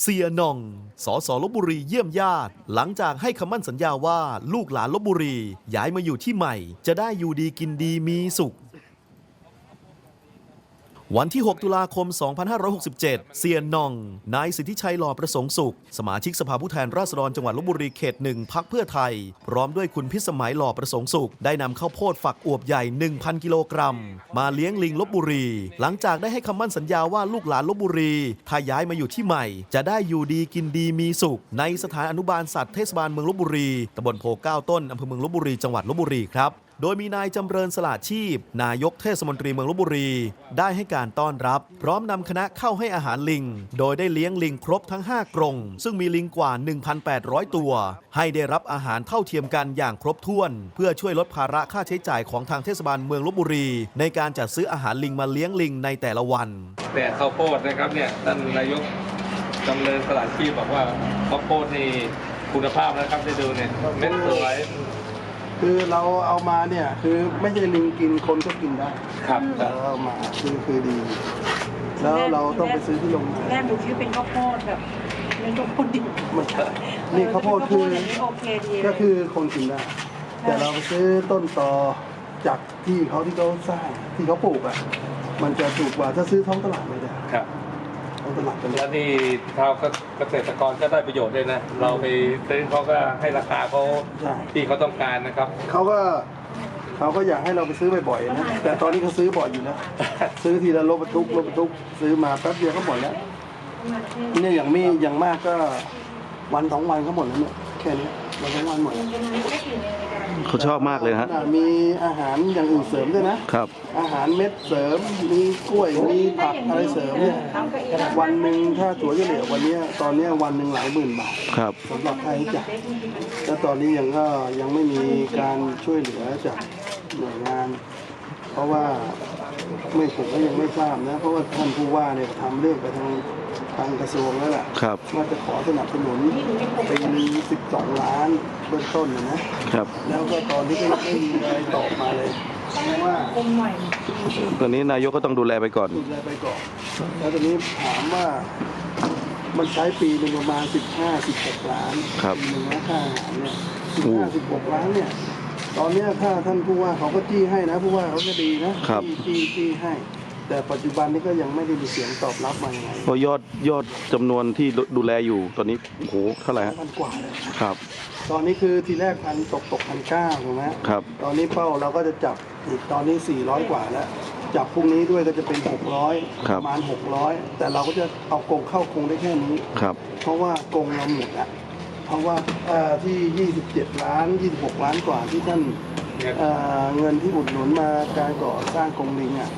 เสียนอง สสลบบุรีเยี่ยมญาติ หลังจากให้คำมั่นสัญญาว่าลูกหลานลบบุรีย้ายมาอยู่ที่ใหม่ จะได้อยู่ดีกินดีมีสุข วันที่ 6 ตุลาคม 2567 เซียนนอง นายสิทธิชัยหล่อประสงค์สุข สมาชิกสภาผู้แทนราษฎรจังหวัดลบบุรีเขตหนึ่งพักเพื่อไทย พร้อมด้วยคุณพิสมัยหล่อประสงค์สุข ได้นำข้าวโพดฝักอวบใหญ่ 1,000 กิโลกรัม มาเลี้ยงลิงลบบุรี หลังจากได้ให้คำมั่นสัญญาว่าลูกหลานลบบุรี ถ้าย้ายมาอยู่ที่ใหม่ จะได้อยู่ดีกินดีมีสุข ในสถานอนุบาลสัตว์เทศบาลเมืองลบบุรีตำบลโพเก้าต้นอำเภอเมืองลบบุรีจังหวัดลบบุรีครับ โดยมีนายจำเริญสละชีพ นายกเทศมนตรีเมืองลบบุรี ได้ให้การต้อนรับ พร้อมนำคณะเข้าให้อาหารลิง โดยได้เลี้ยงลิงครบทั้ง 5 กรง ซึ่งมีลิงกว่า 1,800 ตัว ให้ได้รับอาหารเท่าเทียมกันอย่างครบถ้วน เพื่อช่วยลดภาระค่าใช้จ่ายของทางเทศบาลเมืองลบบุรี ในการจัดซื้ออาหารลิงมาเลี้ยงลิงในแต่ละวัน แต่ข้าวโพดนะครับเนี่ยท่านนายกจำเริญสลัดชีพบอกว่าข้าวโพดนี่คุณภาพนะครับได้ดูเนี่ยเม็ดสวย คือเราเอามาเนี่ยคือไม่ใช่ลิงกินคนก็กินได้ครับคเรารับเอามาคือคือดี แล้วเราต้องไปซื้อที่โรงงาน แรกดูชื่อเป็นข้าวโพดแบบเป็นข้าวโพดดิบไม่ใช่นี่ข้าวโพดคือข้าวโพดอันนี้โอเคดีเลยก็คือคนกินได้ แต่เราไปซื้อต้นตอจากที่เขาที่เขาสร้างที่เขาปลูกอะ มันจะถูกกว่าถ้าซื้อท้องตลาดไม่ได้ ครับ ท้องตลาดเป็นแล้วนี่ชาวเกษตรกรก็ได้ประโยชน์ด้วยนะ เราไปซื้อเขาก็ให้ราคาเขาใช่ ที่เขาต้องการนะครับ เขาก็เขาก็อยากให้เราไปซื้อบ่อยๆนะ แต่ตอนนี้เขาซื้อบ่อยอยู่นะ ซื้อทีละรถบรรทุกรถบรรทุกซื้อมาแป๊บเดียวก็หมดแล้วเนี่ยอย่างมีอย่างมากก็วันสองวันก็หมดแล้วเนี่ยแค่นี้ วันสองวันหมดแล้วเขาชอบมากเลยฮะ มีอาหารอย่างอื่นเสริมด้วยนะ ครับ อาหารเม็ดเสริม มีกล้วย มีผักอะไรเสริมเนี่ย วันหนึ่งถ้าตัวเฉลี่ยวันเนี้ยตอนเนี้ยวันหนึ่งหลายหมื่นบาทครับ สำหรับค่าใช้จ่ายแล้วตอนนี้ยังก็ยังไม่มีการช่วยเหลือจากหน่วยงาน เพราะว่าไม่ผมก็ยังไม่ทราบนะ เพราะว่าท่านผู้ว่าเนี่ยทำเรื่องไปทาง ทางกระทรวงแล้วแหละครับ ว่าจะขอสนับสนุนปีหนึง12 ล้านเบื้องต้นนะนะ ครับ แล้วก็ตอนนี้ก็ยังไม่มีอะไรตอบมาเลยเพราะว่าอมหน่อยตอนนี้นายกก็ต้องดูแลไปก่อน ดูแลไปก่อน แล้วตอนนี้ถามว่ามันใช้ปีหนึ่งประมาณ 15 16 ล้านครับปีหนึ่งนะค่าอาหารเนี่ยโอ้15 16 ล้านเนี่ย ตอนเนี้ยถ้าท่านผู้ว่าเขาก็จี้ให้นะผู้ว่าเขาก็ดีนะครับ จี้จี้จี้ให้ แต่ปัจจุบันนี้ก็ยังไม่ได้มีเสียงตอบรับมาอย่างไรเพราะยอดยอดจำนวนที่ดูดูแลอยู่ตอนนี้โอ้โหเท่าไหร่ฮะพันกว่าเลยครับตอนนี้คือทีแรกพันตกตกพันเก้าถูกไหมครับ ตอนนี้เป้าเราก็จะจับอีกตอนนี้ 400 กว่าแล้ว จับพรุ่งนี้ด้วยก็จะเป็น 600ครับประมาณ 600 แต่เราก็จะเอากรงเข้ากรงได้แค่นี้ ครับเพราะว่ากรงเราหมดอะเพราะว่าเอ่อที่ 27 ล้าน 26 ล้านกว่าที่ท่านเอ่อเงินที่อุดหนุนมาการก่อสร้างกรงลิงอะ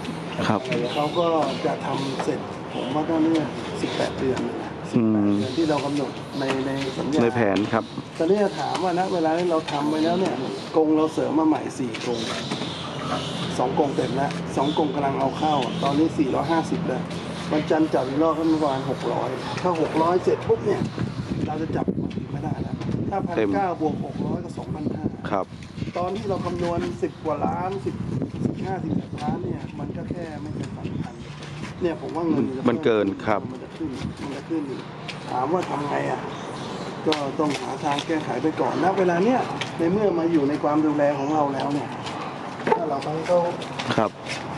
ครับ เขาก็จะทำเสร็จผมว่าก็เนี่ย18 เดือนนะอืม18เดือนที่เรากำหนดในในสัญญาในแผนครับตอนนี้จะถามว่านะเวลาที่เราทำไปแล้วเนี่ยกรงเราเสริมมาใหม่สี่กรงสองกรงเต็มแล้วสองกรงกำลังเอาเข้า ตอนนี้ 450แล้ววันจันทร์จับอีกรอบก็ประมาณ600 ถ้า 600 เสร็จปุ๊บเนี่ย เราจะจับคนอื่นไม่ได้แล้วถ้าพันเต็มเก้าบวก600ก็2,500 ครับ ตอนที่เราคำนวณ10กว่าล้าน10 15 16ล้านเนี่ย มันก็แค่ไม่เป็นสำคัญเนี่ยผมว่าเงินจะมันเกินครับ มันจะขึ้นมันจะขึ้นอีกถามว่าทำไงอะก็ต้องหาทางแก้ไขไปก่อนนะเวลาเนี้ยในเมื่อมาอยู่ในความดูแลของเราแล้วเนี่ยถ้าเราไปเขาครับ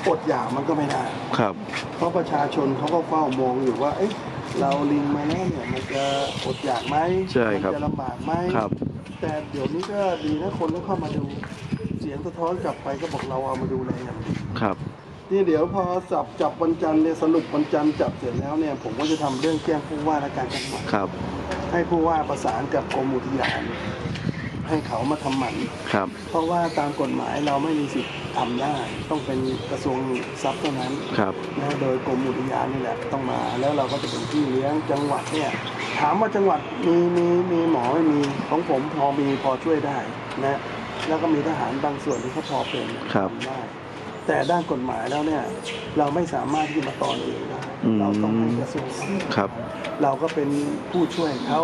อดอยากมันก็ไม่ได้ครับ เพราะประชาชนเขาก็เฝ้ามองอยู่ว่า เอ๊ะเราลิงมาแล้วเนี่ยมันจะอดอยากไหมใช่ครับมัจะลำบากไหมครับ แต่เดี๋ยวนี้ก็ดีนะคนก็เข้ามาดู เสียงสะท้อนกลับไปก็บอกเราเอามาดูแลอย่างดีครับ นี่เดี๋ยวพอจับจับวันจันทร์เนี่ยสรุปวันจันทร์จับเสร็จแล้วเนี่ย ผมก็จะทำเรื่องแจ้งผู้ว่าและการจังหวัดครับ ให้ผู้ว่าประสานกับกรมอุทยาน ให้เขามาทำหมัน ครับ เพราะว่าตามกฎหมายเราไม่มีสิทธิ์ทำได้ ต้องเป็นกระทรวงทรัพย์เท่านั้นครับ นะโดยกรมอุทยานนี่แหละต้องมาแล้วเราก็จะเป็นที่เลี้ยงจังหวัดเนี่ยถามว่าจังหวัดมีมีมีหมอไม่มีของผมพอมีพอช่วยได้นะแล้วก็มีทหารบางส่วนที่เขาพอเป็นครับ ทำได้ แต่ด้านกฎหมายแล้วเนี่ยเราไม่สามารถที่จะมาต่อเองได้อืมเราต้องให้กระทรวงทรัพย์ ครับ เราก็เป็นผู้ช่วยเขา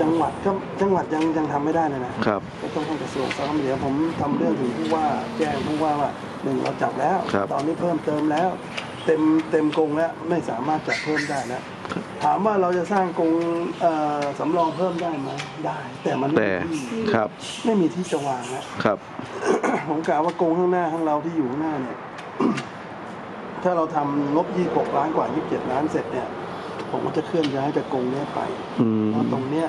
จังหวัดก็จังหวัดยังยังทำไม่ได้เลยนะครับ ก็ต้องให้กระทรวงทรัพย์เดี๋ยวผมทำเรื่องถึงผู้ว่าแจ้งผู้ว่าว่าหนึ่งเราจับแล้ว ครับ ตอนนี้เพิ่มเติมแล้ว เต็มเต็มกรงแล้วไม่สามารถจับเพิ่มได้แล้วถามว่าเราจะสร้างกรงเอ่อสำรองเพิ่มได้ไหมได้ แต่มันแต่ไม่มีที่ครับไม่มีที่จะวางแล้วครับ ผมกล่าวว่ากรงข้างหน้าข้างเราที่อยู่ข้างหน้าเนี่ย ถ้าเราทำงบ26ล้านกว่า27ล้านเสร็จเนี่ย ผมก็จะเคลื่อนย้ายจากกรงเนี้ยไปอืม เพราะตรงเนี้ย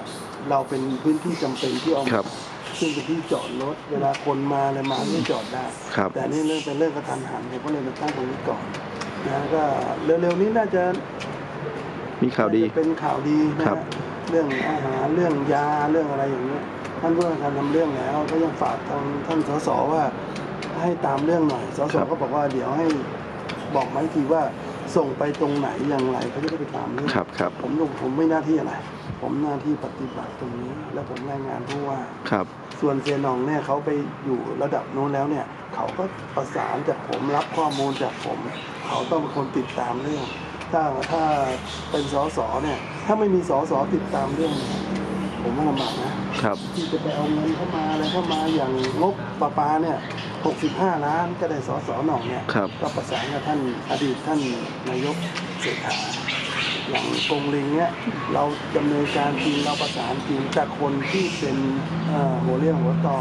เราเป็นพื้นที่จำเป็นที่เอาครับ ซึ่งเป็นที่จอดรถเวลาคนมาอะไรมาไม่จอดได้ ครับ แต่นี่เรื่องเป็นเรื่องกระทันหันผมก็เลยมาตั้งตรงนี้ก่อนนะก็เร็วๆนี้น่าจะมีข่าวดี น่จะเป็นข่าวดีนะครับฮะเรื่องอาหารเรื่องยาเรื่องอะไรอย่างเงี้ยท่านผู้ว่าการทำเรื่องแล้วก็ยังฝากทางท่านสสว่าให้ตามเรื่องหน่อยสสครับก็บอกว่าเดี๋ยวให้บอกมาอีกทีว่า ส่งไปตรงไหนอย่างไรเขาจะได้ไปตามเรื่องครับครับ ผมผมไม่หน้าที่อะไร ผมหน้าที่ปฏิบัติตรงนี้ แล้วผมรายงานผู้ว่าครับ ส่วนเซียนองเนี่ยเขาไปอยู่ระดับโน้นแล้วเนี่ย เขาก็ประสานจากผมรับข้อมูลจากผม เขาต้องเป็นคนติดตามเรื่อง ถ้าถ้าเป็นสสเนี่ย ถ้าไม่มีสสติดตามเรื่องเนี่ยผมว่าลำบากนะ ครับ ที่จะไปเอาเงินเข้ามาอะไรเข้ามาอย่างงบประปาเนี่ย 65 ล้านก็ได้สสหน่องเนี่ย ครับ ก็ประสานกับท่านอดีตท่านนายกเศรษฐาอย่างกรงลิงเนี่ยเราดำเนินการจริงเราประสานจริงจากคนที่เป็นเอ่อหัวเรี่ยวหัวต่อ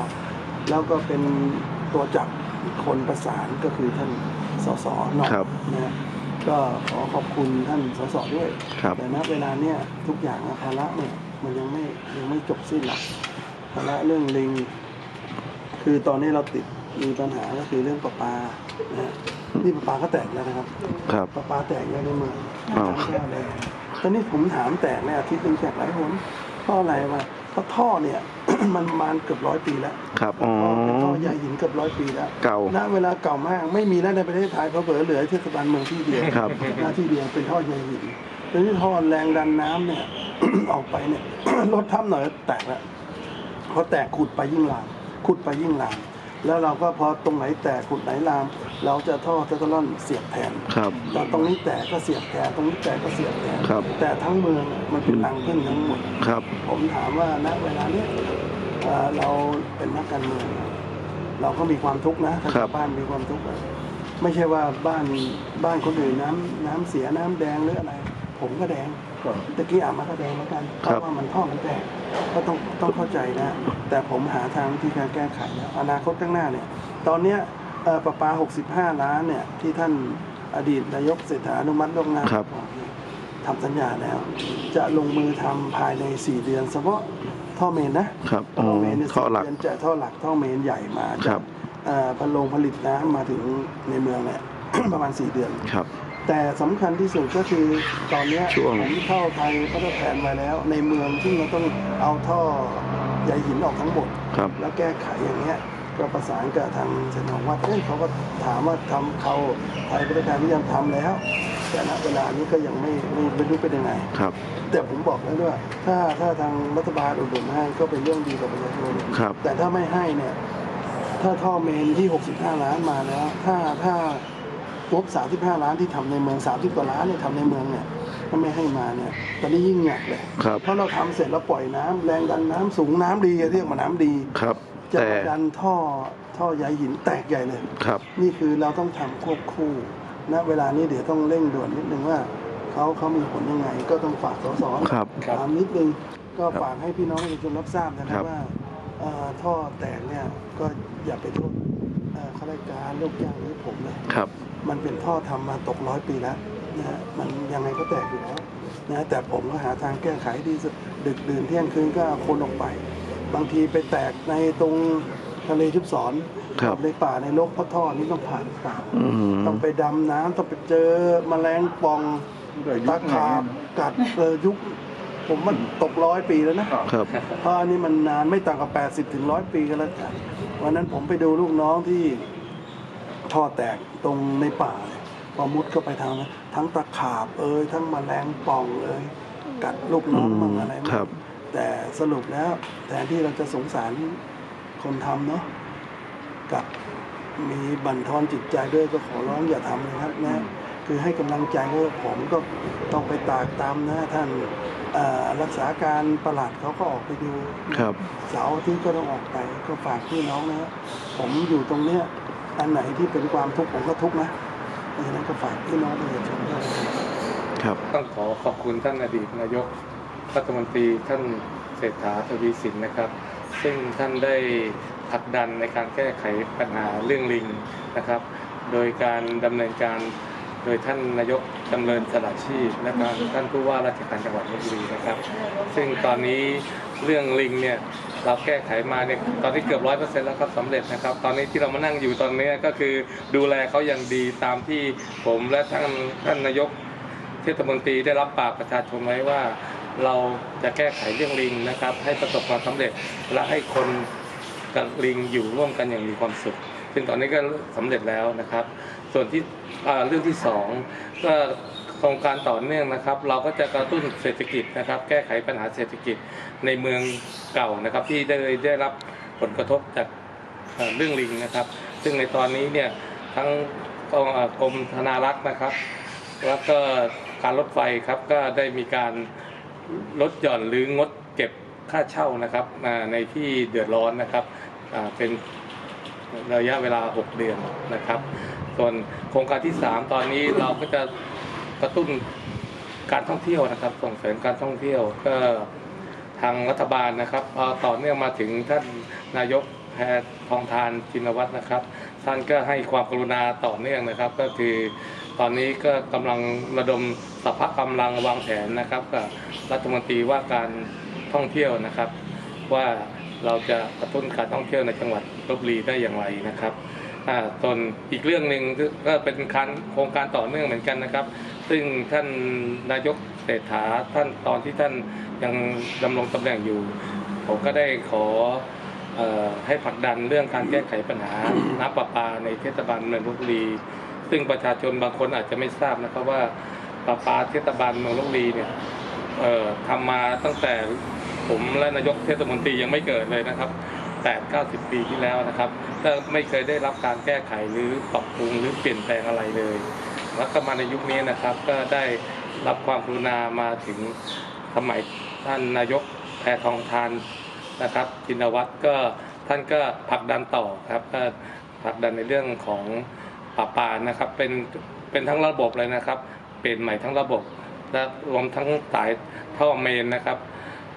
แล้วก็เป็นตัวจับคนประสานก็คือท่านสสหนองครับ นะฮะก็ขอขอบคุณท่านสสด้วย ครับ แต่ณเวลาเนี่ยทุกอย่างอะภาระเนี่ย มันยังไม่ยังไม่จบสิ้นหรอกภาระเรื่องลิง คือตอนนี้เราติดมีปัญหาก็คือเรื่องประปานะฮะนี่ประปาก็แตกแล้วนะครับ ครับ ประปาแตกเยอะในเมืองอ้าว แก้วเลยตอนนี้ผมถามแตกในอาทิตย์หนึงแตกหลายหนเพราะอะไรวะเพราะท่อเนี่ย มันประมาณเกือบร้อยปีแล้วครับอ๋อ ท่อเป็นท่อใหญ่หินเกือบร้อยปีแล้ว เก่า ณเวลาเก่ามากไม่มีแล้วในประเทศไทยเพราะเผลอเหลือเทศบาลเมืองที่เดียวครับ หน้าที่เดียวเป็นท่อใหญ่ หินตอนนี้ท่อแรงดันน้ำเนี่ย ออกไปเนี่ยรถทับหน่อยแตกแล้วพอแตกขุดไปยิ่งลามขุดไปยิ่งลามแล้วเราก็พอตรงไหนแตกขุดไหนลาม เราจะท่อเทตลอนเสียบแทนครับแต่ตรงนี้แตกก็เสียบแทนตรงนี้แตกก็เสียบแทนครับ แต่ทั้งเมืองมันเป็นรังพึ่งทั้งหมดครับ ผมถามว่าณเวลาเนี้ยเอ่อเราเป็นนักการเมืองเราก็มีความทุกข์นะถ้าครับชาวบ้านมีความทุกข์อะไม่ใช่ว่าบ้านบ้านคนอื่นน้ำน้ำเสียน้ำแดงหรืออะไร ผมก็แดงตะกี้อาบมาก็แดงเหมือนกันเพครับราะว่ามันท่อมันแตกก็ต้องต้องเข้าใจนะ แต่ผมหาทางวิธีการแก้ไขแล้วอนาคตข้างหน้าเนี่ย ตอนเนี้ยเอ่อประปา 65 ล้านเนี่ย ที่ท่านอดีตนายกเศรษฐาอนุมัติล่วงหน้าครับบอกเนี่ยทำสัญญาแล้ว จะลงมือทำภายใน 4 เดือนเฉพาะท่อเมนนะครับอ๋อท่อเมนเนี่ยท่อหลักสี่เดือนจะท่อหลักท่อเมนใหญ่มาครัจากบเอ่อพันโรงผลิตน้ำมาถึงในเมืองเนี่ยประมาณ 4 เดือนครับ แต่สำคัญที่สุดก็คือตอนเนี้ยช่วง ผมเข้าไทยก็ได้แผนไว้แล้ว ในเมืองที่เราต้องเอาท่อใยหินออกทั้งหมด ครับ แล้วแก้ไขอย่างเงี้ยก็ประสานกับทางเสนองวัดเอ้ยเขาก็ถามว่าทำเขาไทยบริการพยายามทำแล้ว แต่ณเวลานี้ก็ยังไม่ไม่ไม่รู้เป็นยังไง ครับ แต่ผมบอกแล้วด้วยถ้าถ้าทางรัฐบาลอุดหนุนให้ก็เป็นเรื่องดีกับประชาชนครับ แต่ถ้าไม่ให้เนี่ย ถ้าท่อเมนที่ 65 ล้านมาแล้ว ถ้าถ้า งบ 35 ล้านที่ทำในเมือง 30กว่าล้านเนี่ยทำในเมืองเนี่ยถ้าไม่ให้มาเนี่ยตอนนี้ยิ่งหนักเลยครับเพราะเราทำเสร็จแล้วปล่อยน้ำแรงดันน้ำสูงน้ำดีเรียกว่าน้ำดีครับจะแต่มาดันท่อท่อใยหินแตกใหญ่เลยครับ นี่คือเราต้องทำควบคู่ณเวลานี้เดี๋ยวต้องเร่งด่วนนิดนึงว่าเขาเขามีผลยังไงก็ต้องฝากสสครับถามนิดนึงก็ฝากให้พี่น้องประชาชนรับทราบนะคครัรับบว่าเอ่อท่อแตกเนี่ยก็อย่าไปโทษเอ่อข้าราชการลูกจ้างหรือผมเลยครับ มันเป็นท่อทำมาตกร้อยปีแล้วนะฮะมันยังไงก็แตกอยู่แล้วนะแต่ผมก็หาทางแก้ไขที่สุดดึกดื่นเที่ยงคืนก็เอาคนออกไป บางทีไปแตกในตรงทะเลชุบสอนครับในป่าในรกเพราะท่อนี้ต้องผ่านป่าอืมต้องไปดำน้ำต้องไปเจอแมลงป่องตะขาบกัดเออยุคผมมันตกร้อยปีแล้วนะครับเพราะอันนี้มันนานไม่ต่างกับ 80 ถึงร้อยปีกันแล้วกันวันนั้นผมไปดูลูกน้องที่ ท่อแตกตรงในป่าเนี่ยพอมุดเข้าไปทางนั้นทั้งตะขาบเอ่ยทั้งแมลงป่องเอ่ยกัดลูกน้องมั่งอะไรคมั่รังบแต่สรุปแล้วแทนที่เราจะสงสารคนทำเนาะกลับมีบั่นทอนจิตใจด้วยก็ขอร้องอย่าทำนะครับนะคือให้กำลังใจว่าผมก็ต้องไปตากตามนะท่านเอ่อรักษาการประหลัดเขาก็ออกไปดู ครับ เสาร์อาที่ก็ต้องออกไปก็ฝากพี่น้องนะฮะผมอยู่ตรงเนี้ย อันไหนที่เป็นความทุกข์ผมก็ทุกข์นะเพราะฉะนั้นก็ฝากพี่น้องประชาชนด้วยนะครับครับ ต้องขอขอบคุณท่านอดีตนายกรัฐมนตรีท่านเศรษฐาทวีสินนะครับ ซึ่งท่านได้ผลักดันในการแก้ไขปัญหาเรื่องลิงนะครับ โดยการดำเนินการ โดยท่านนายกจำเริญสละชีพและการท่านผู้ว่าราชการจังหวัดลบบุรีนะครับ ซึ่งตอนนี้เรื่องลิงเนี่ยเราแก้ไขมาเนี่ยตอนนี้เกือบร้อยเปอร์เซ็นต์แล้วครับสำเร็จนะครับ ตอนนี้ที่เรามานั่งอยู่ตอนนี้ก็คือดูแลเขาอย่างดีตามที่ผมและท่านท่านนายกเทศมนตรีได้รับปากประชาชนไว้ว่า เราจะแก้ไขเรื่องลิงนะครับ ให้ประสบความสำเร็จและให้คนกับลิงอยู่ร่วมกันอย่างมีความสุข ซึ่งตอนนี้ก็สำเร็จแล้วนะครับ ส่วนที่เรื่องที่สองก็โครงการต่อเนื่องนะครับ เราก็จะกระตุ้นเศรษฐกิจนะครับ แก้ไขปัญหาเศรษฐกิจในเมืองเก่านะครับ ที่ได้ได้รับผลกระทบจากเรื่องลิงนะครับ ซึ่งในตอนนี้เนี่ยทั้งกรมธนารักษ์นะครับ แล้วก็การรถไฟครับก็ได้มีการลดหย่อนหรืองดเก็บค่าเช่านะครับในที่เดือดร้อนนะครับเป็น ระยะเวลา 6 เดือนนะครับ ส่วนโครงการที่ 3 ตอนนี้เราก็จะกระตุ้นการท่องเที่ยวนะครับ ส่งเสริมการท่องเที่ยวก็ทางรัฐบาลนะครับต่อเนื่องมาถึงท่านนายกแพทองทานชินวัตรนะครับ ท่านก็ให้ความกรุณาต่อเนื่องนะครับ ก็คือตอนนี้ก็กำลังระดมสภากำลังวางแผนนะครับกับรัฐมนตรีว่าการท่องเที่ยวนะครับ ว่า เราจะกระตุ้นการท่องเที่ยวในจังหวัดลบบุรีได้อย่างไรนะครับอ่าส่วนอีกเรื่องหนึ่งก็เป็นการโครงการต่อเนื่องเหมือนกันนะครับ ซึ่งท่านนายกเศรษฐาท่านตอนที่ท่านยังดำรงตำแหน่งอยู่ ผมก็ได้ขอออให้ผลักดันเรื่องการแก้ไขปัญหาน้ำประปาในเทศบาลเมืองลบบุรี ซึ่งประชาชนบางคนอาจจะไม่ทราบนะครับว่าประปาเทศบาลเมืองลบบุรีเนี่ยทำมาตั้งแต่ ผมและนายกเทศมนตรียังไม่เกิดเลยนะครับ8 90 ปีที่แล้วนะครับก็ไม่เคยได้รับการแก้ไขหรือปรับปรุงหรือเปลี่ยนแปลงอะไรเลย แล้วก็มาในยุคนี้นะครับ ก็ได้รับความกรุณามาถึงสมัยท่านนายกแพทองทานนะครับจินวัตรก็ท่านก็ผลักดันต่อครับก็ผลักดันในเรื่องของป่าปานะครับ เป็นเป็นทั้งระบบเลยนะครับ เปลี่ยนใหม่ทั้งระบบและรวมทั้งสายท่อเมนนะครับ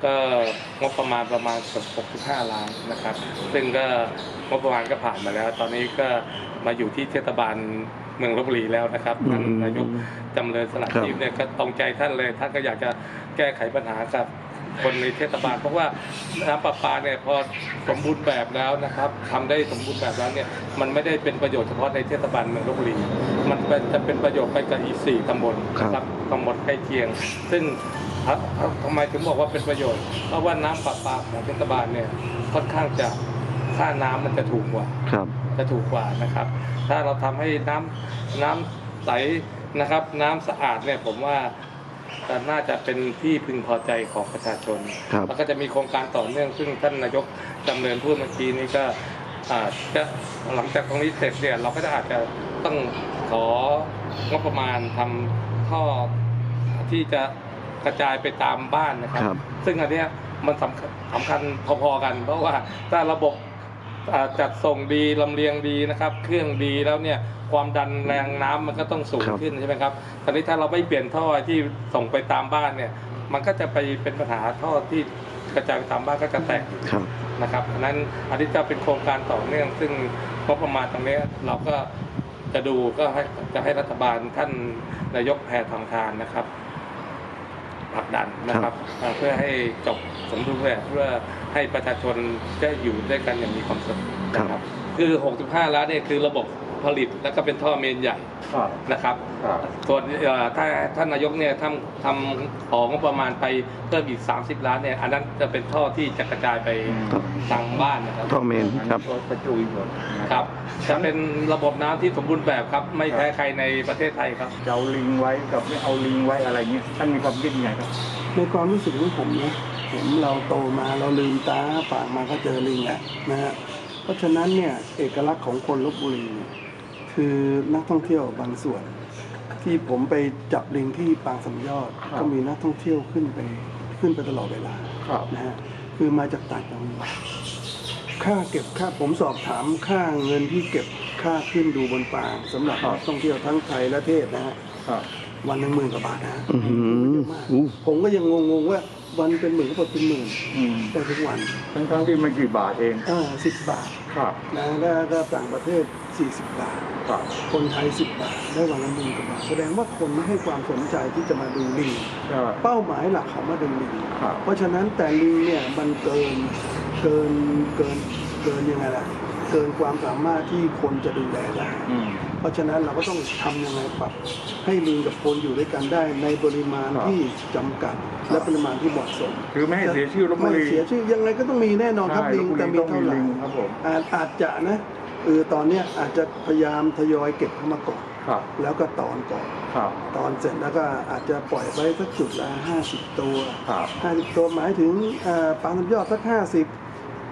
ก็งบประมาณประมาณ65ล้านนะครับ ซึ่งก็งบประมาณก็ผ่านมาแล้ว ตอนนี้ก็มาอยู่ที่เทศบาลเมืองลบบุรีแล้วนะครับท่านนายกจำเริญสลักชีพเนี่ยก็ตรงใจท่านเลย ท่านก็อยากจะแก้ไขปัญหากับคนในเทศบาลเพราะว่าน้ำประปาเนี่ยพอสมบูรณ์แบบแล้วนะครับทำได้สมบูรณ์แบบแล้วเนี่ยมันไม่ได้เป็นประโยชน์เฉพาะในเทศบาลเมืองลบบุรีมันจะเป็นประโยชน์ไปกับอีกสี่ตำบลครับตำบลใกล้เคียง ซึ่ง ทำไมถึงบอกว่าเป็นประโยชน์ เพราะว่าน้ำประปาของเทศบาลเนี่ยค่อนข้างจะค่าน้ำมันจะถูกกว่าครับ จะถูกกว่านะครับ ถ้าเราทำให้น้ำน้ำใสนะครับ น้ำสะอาดเนี่ยผมว่าจะน่าจะเป็นที่พึงพอใจของประชาชนครับแล้วก็จะมีโครงการต่อเนื่อง ซึ่งท่านนายกจำเริญพูดเมื่อกี้นี้ก็อาจจะหลังจากตรงนี้เสร็จเนี่ยเราก็จะอาจจะต้องของบประมาณทำท่อที่จะ กระจายไปตามบ้านนะครับ ครับ ซึ่งอันเนี้ยมันสำคัญสำคัญพอๆกัน เพราะว่าถ้าระบบอ่าจัดส่งดีลำเลียงดีนะครับ เครื่องดีแล้วเนี่ยความดันแรงน้ำมันก็ต้องสูงครับขึ้นใช่ไหมครับตอนนี้ถ้าเราไม่เปลี่ยนท่อที่ส่งไปตามบ้านเนี่ย มันก็จะไปเป็นปัญหาท่อที่กระจายไปตามบ้านก็จะแตก ครับ นะครับอันนั้นอันนี้จะเป็นโครงการต่อเนื่อง ซึ่งงบประมาณตรงนี้เราก็จะดูก็ให้จะให้รัฐบาลท่านนายกแพทองทานนะครับ ผลักดันนะครับอ่าเพื่อให้จบสมดุลแบบเพื่อให้ประชาชนได้อยู่ด้วยกันอย่างมีความสุขนะครับคือ 65 ล้านเนี่ยคือระบบ ผลิตแล้วก็เป็นท่อเมนใหญ่ครับ นะครับครับ ส่วนเอ่อถ้าท่านนายกเนี่ยทำทำของงบประมาณไปเพิ่มอีก 30 ล้านเนี่ยอันนั้นจะเป็นท่อที่จะกระจายไปครับ ทางบ้านนะครับ ท่อเมนครับ รถประจุยหมดนะครับจะเป็นระบบน้ำที่สมบูรณ์แบบครับ ไม่แพ้ใครในประเทศไทยครับ จะเอาลิงไว้กับไม่เอาลิงไว้อะไรเงี้ยท่านมีความคิดยังไงครับ ในความรู้สึกของผมนะผมเราโตมาเราลืมตาอ้าปากมาก็เจอลิงแล้วนะฮะเพราะฉะนั้นเนี่ยเอกลักษณ์ของคนลบบุรีเนี่ย คือนักท่องเที่ยวบางส่วน ที่ผมไปจับลิงที่ปางสำยอดครับ ก็มีนักท่องเที่ยวขึ้นไปขึ้นไปตลอดเวลาครับ นะฮะคือมาจากต่างจังหวัดค่าเก็บค่าผมสอบถามค่าเงินที่เก็บค่าขึ้นดูบนปางสำหรับครับ นักท่องเที่ยวทั้งไทยและเทศนะฮะครับ วันหนึ่งหมื่นกว่าบาทนะอื้อหือเยอะมากอู้ผมก็ยังงงๆว่า วันเป็นหมื่นก็บอกเป็นหมื่นอืมได้ทุกวันทั้งทั้งๆที่ไม่กี่บาทเองอ่าสิบบาทครับนะแล้วก็ต่างประเทศสี่สิบบาท ครับคนไทยสิบบาท ได้วันละหมื่นกว่าบาทแสดงว่าคนไม่ให้ความสนใจที่จะมาดูลิง ใช่เป้าหมายหลักเขามาดูลิง ครับเพราะฉะนั้นแต่ลิงเนี่ยมันเกินเกินเกิน เกินยังไงล่ะเกินความสามารถที่คนจะดูแลได้อืม เพราะฉะนั้นเราก็ต้องทำยังไงปรับให้ลิงกับคนอยู่ด้วยกันได้ในปริมาณครับ ที่จำกัด และปริมาณที่เหมาะสม คือไม่ให้เสียชื่อลบบุไม่รี เสียชื่อยังไงก็ต้องมีแน่นอนครับใช่ลิงลพบุแต่มีต้องเท่ามีไหร่ลิงครับผม อาจอาจจะนะเออตอนเนี้ยอาจจะพยายามทยอยเก็บเข้ามาก่อนครับแล้วก็ตอนก่อน ครับตอนเสร็จแล้วก็อาจจะปล่อยไว้สักจุดละ50 ตัว ครับ 50 ตัวหมายถึงเอ่อปลาทำยอดสัก 50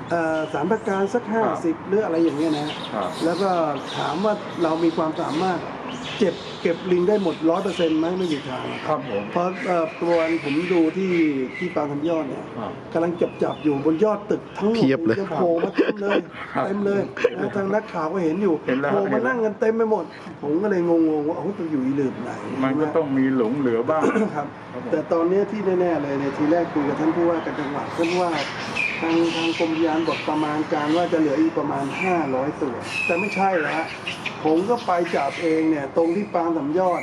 เอ่อสารประการสัก50หรืออะไรอย่างเงี้ยนะ ครับแล้วก็ถามว่าเรามีความสามารถเจ็บเก็บลิงได้หมดร้อยเปอร์เซ็นต์ไหมไม่มีทางหรอกครับผมเพราะเอ่อตัววันผมดูที่ที่ปางทำยอดเนี่ยครับกำลังจับจับอยู่บนยอดตึกทั้งหมดเพียบเลย จะโผล่มาเต็มเลยครับเต็มเลยนะทางนักข่าวก็เห็นอยู่เห็นแล้ว โผล่เห็มานแล้วนั่งกันเต็มไปหมด ผมก็เลยงงๆว่าโอ้โหมันอยู่อีหลืบไหนมันก็ต้องมีหลงเหลือบ้าง ครับ ครับผม แต่ตอนเนี้ยที่แน่ๆเลยเนี่ยทีแรกคุยกับท่านผู้ว่าการจังหวัดท่านว่า ทางทางกรมอุทยานบอกประมาณการว่าจะเหลืออีกประมาณ 500 ตัว แต่ไม่ใช่ละฮะผมก็ไปจับเองเนี่ย ตรงที่ปางสำยอด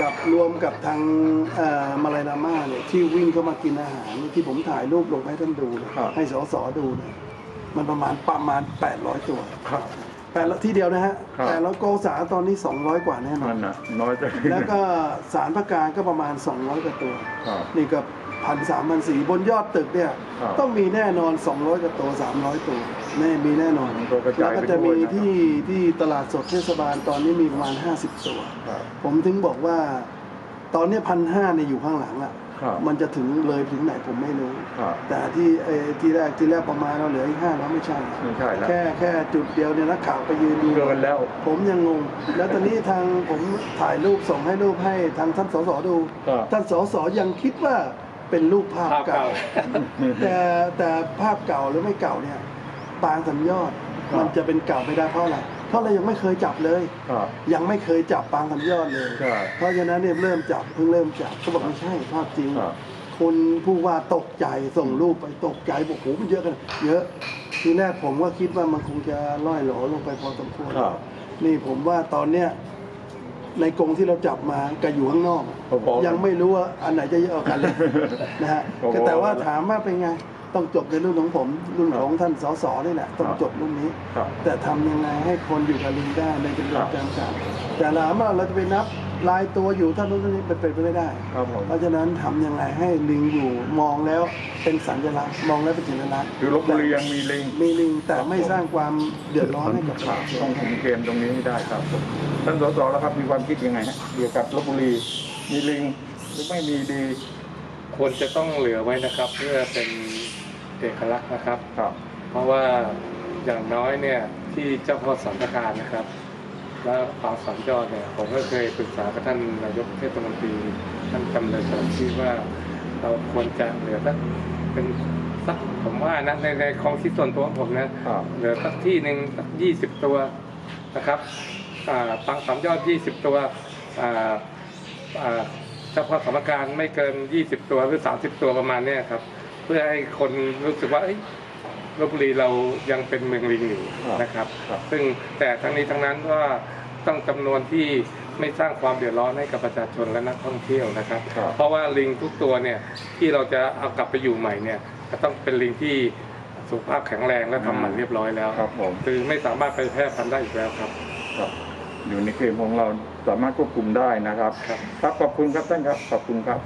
กับรวมกับทางเอ่อมาลายนาม่าเนี่ยที่วิ่งเข้ามากินอาหารที่ผมถ่ายรูปลงให้ท่านดูเนี่ยครับให้สสดูเนี่ยมันประมาณประมาณ 800 ตัวครับแปดร้อยที่เดียวนะฮะครับแต่แล้วโกษาตอนนี้ 200 กว่าแน่นอมันนน่ะน้อยจังแล้วก็สารประการก็ประมาณ 200กว่าตัวครับนี่ก็ พันสามพันสี่บนยอดตึกเนี่ยครับต้องมีแน่นอน 200กว่าตัว 300 ตัวแน่มีแน่นอนมันก็กระจายแล้วไปก็จะทั่วมีนะครับ ที่ที่ตลาดสดเทศบาลตอนนี้มีประมาณ 50 ตัว ครับผมถึงบอกว่า ตอนนี้พันห้าเนี่ยอยู่ข้างหลังอะครับมันจะถึงเลยถึงไหนผมไม่รู้ ครับแต่ที่เออที่แรกที่แรกประมาณเราเหลืออีกห้าแล้วไม่ใช่ ไม่ใช่แล้วแค่แค่จุดเดียวเนี่ยนักข่าวไปยืนดู เกินแล้ว ผมยังงง แล้วตอนนี้ทางผมถ่ายรูปส่งให้รูปให้ทางท่านสสดู ครับ ท่านสสยังคิดว่า เป็นรูปภาพภาพเก่า เก่า แต่แต่ภาพเก่าหรือไม่เก่าเนี่ยปางสัญยอดครับ มันจะเป็นเก่าไม่ได้เพราะอะไรเพราะเรายังไม่เคยจับเลย ครับยังไม่เคยจับปางสัญยอดเลยใช่เพราะฉะนั้นเนี่ยเริ่มจับเพิ่งเริ่มจับเขาบอกไม่ใช่ภาพจริง ครับ คนผู้ว่าตกใจส่งรูปไปตกใจบอกโหมันเยอะกันเยอะทีแรกผมก็คิดว่ามันคงจะล่อยหลอลงไปพอสมควร ครับ นี่ผมว่าตอนเนี้ย ในกรงที่เราจับมากับอยู่ข้างนอก พอๆกันยังไม่รู้ว่าอันไหนจะเยอะกว่ากันเลยนะฮะพอๆแต่ว่ากันถามว่าเป็นไง ต้องจบในรุ่นของผม รุ่นของท่านสสนี่แหละต้องครับจบรุ่นนี้ ครับ แต่ทำยังไงให้คนอยู่กับลิงได้ในจำนวนครับจำกัดแต่ถามว่าเราจะไปนับ ลายตัวอยู่เท่านู้นเท่านี้เป็นไปไม่ได้ ครับผม เพราะฉะนั้นทำยังไงให้ลิงอยู่มองแล้วเป็นสัญลักษณ์มองแล้วเป็นสัญลักษณ์คือลบบุรียังมีลิงมีลิงแต่ไม่สร้างความเดือดร้อนให้กับประครับชาชต้องนคุมเกมตรงนี้ให้ได้ครับผมท่านสสแล้วครับมีความคิดยังไงฮะเกี่ยวกับลบบุรีมีลิงหรือไม่มีดีควรจะต้องเหลือไว้นะครับ เพื่อเป็นเอกลักษณ์นะครับ ครับ เพราะว่าอย่างน้อยเนี่ยที่เจ้าพ่อสัมปทานนะครับ และปางสามยอดเนี่ยผมก็เคยปรึกษากับท่านนายกเทศมนตรีท่านจำเลยฉลองชีพว่าเราควรจะเหลือสักเป็นสักผมว่านะในในความคิดส่วนตัวของผมนะครับเหลือสักที่หนึ่งสักยี่สิบตัวนะครับอ่าปางสามยอดยี่สิบตัวอ่าอ่าเจ้าพ่อสมการไม่เกินยี่สิบตัวหรือสามสิบตัวประมาณเนี้ยครับ เพื่อให้คนรู้สึกว่าเอ้ย ลบบุรีเรายังเป็นเมืองลิงอยู่ครับนะครับครับ ซึ่งแต่ทั้งนี้ทั้งนั้นว่าต้องจำนวนที่ไม่สร้างความเดือดร้อนให้กับประชาชนและนักท่องเที่ยวนะครับครับ เพราะว่าลิงทุกตัวเนี่ยที่เราจะเอากลับไปอยู่ใหม่เนี่ยจะต้องเป็นลิงที่สุขภาพแข็งแรงและทำหมันเรียบร้อยแล้วครับผมคือไม่สามารถไปแพร่พันธุ์ได้อีกแล้วครับครับ อยู่ในเกมของเราสามารถควบคุมได้นะครับครับ ครับขอบคุณครับท่านครับขอบคุณครับ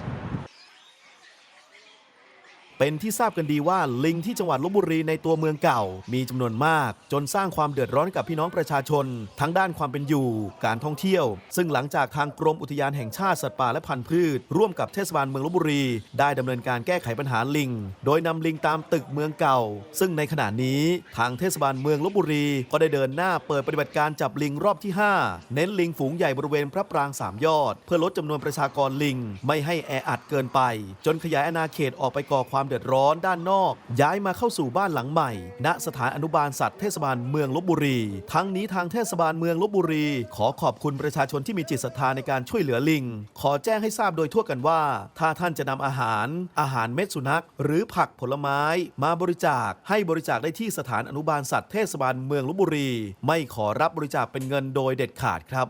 เป็นที่ทราบกันดีว่าลิงที่จังหวัดลบบุรีในตัวเมืองเก่า มีจำนวนมาก จนสร้างความเดือดร้อนกับพี่น้องประชาชน ทั้งด้านความเป็นอยู่ การท่องเที่ยว ซึ่งหลังจากทางกรมอุทยานแห่งชาติสัตว์ป่าและพันธุ์พืช ร่วมกับเทศบาลเมืองลบบุรี ได้ดำเนินการแก้ไขปัญหาลิง โดยนำลิงตามตึกเมืองเก่า ซึ่งในขณะนี้ทางเทศบาลเมืองลบบุรี ก็ได้เดินหน้าเปิดปฏิบัติการจับลิงรอบที่ 5 เน้นลิงฝูงใหญ่บริเวณพระปรางสามยอด เพื่อลดจำนวนประชากรลิง ไม่ให้แออัดเกินไป จนขยายอาณาเขตออกไปก่อความเดือดร้อนด้านนอก ย้ายมาเข้าสู่บ้านหลังใหม่ ณสถานอนุบาลสัตว์เทศบาลเมืองลบบุรี ทั้งนี้ทางเทศบาลเมืองลบบุรี ขอขอบคุณประชาชนที่มีจิตศรัทธาในการช่วยเหลือลิง ขอแจ้งให้ทราบโดยทั่วกันว่า ถ้าท่านจะนำอาหาร อาหารเม็ดสุนัข หรือผักผลไม้ มาบริจาค ให้บริจาคได้ที่สถานอนุบาลสัตว์เทศบาลเมืองลบบุรี ไม่ขอรับบริจาคเป็นเงินโดยเด็ดขาดครับ